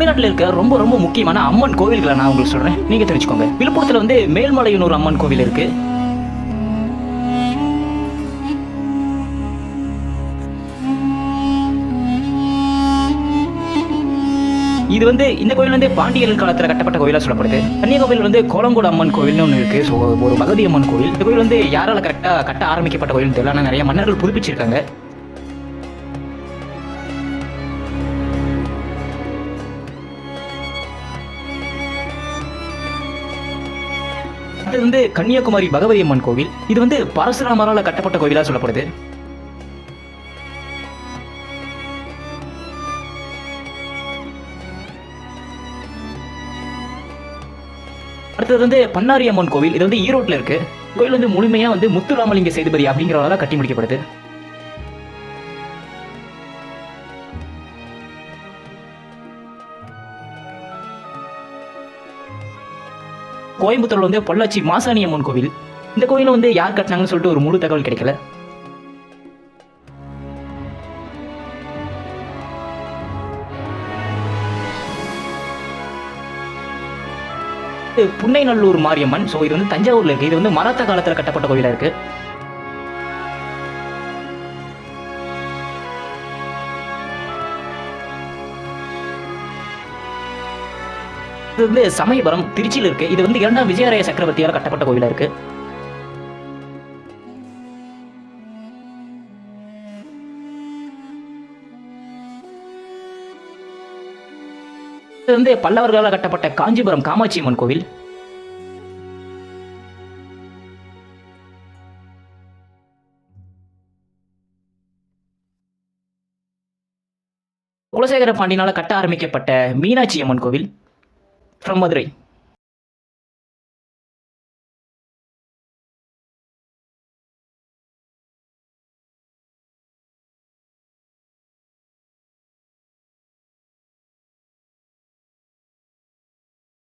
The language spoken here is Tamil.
தமிழ்நாட்டில் இருக்க ரொம்ப ரொம்ப முக்கியமான அம்மன் கோவில்களை நான் உங்களுக்கு சொல்றேன். நீங்க தெரிஞ்சுக்கோங்க. விழுப்புரத்துல வந்து மேல்மலையனூர் அம்மன் கோவில் இருக்கு. இது வந்து இந்த கோவில் வந்து பாண்டியர்கள் காலத்துல கட்டப்பட்ட கோயிலா சொல்லப்படுது. கன்னியாகுமரியில் வந்து கோலங்கோடு அம்மன் கோவில்னு ஒன்று இருக்கு. ஸோ ஒரு மகதி அம்மன் கோவில். இந்த கோவில் வந்து யாரால கரெக்டா கட்ட ஆரம்பிக்கப்பட்ட கோயில் தெரியல. ஆனால் நிறைய மன்னர்கள் புதுப்பிச்சிருக்காங்க. இது வந்து கன்னியாகுமரி பகவதி அம்மன் கோவில் இது வந்து பரசுராமரால் கட்டப்பட்ட கோவிலாக சொல்லப்படுது. அடுத்தது வந்து பன்னாரி அம்மன் கோவில் இது வந்து ஈரோட்டில் இருக்கு. கோயில் வந்து முழுமையா வந்து முத்துராமலிங்க சேதுபதி அப்படிங்கிறவரால கட்டி முடிக்கப்படுது. கோயம்புத்தூர்ல வந்து பொள்ளாச்சி மாசாணி அம்மன் கோவில். இந்த கோயில வந்து யார் கட்டினாங்கன்னு சொல்லிட்டு ஒரு முழு தகவல் கிடைக்கல. புன்னைநல்லூர் மாரியம்மன். ஸோ இது வந்து தஞ்சாவூர்ல இருக்கு. இது வந்து மராத்த காலத்துல கட்டப்பட்ட கோயிலா இருக்கு. இது வந்து சமயபுரம் திருச்சியில் இருக்கு. இது வந்து இரண்டாம் விஜயராய சக்கரவர்த்தியால் கட்டப்பட்ட கோயிலா இருக்கு. இது வந்து பல்லவர்களால் கட்டப்பட்ட காஞ்சிபுரம் காமாட்சி அம்மன் கோவில். குலசேகர பாண்டியனால கட்ட ஆரம்பிக்கப்பட்ட மீனாட்சி அம்மன் கோவில். from Madurai.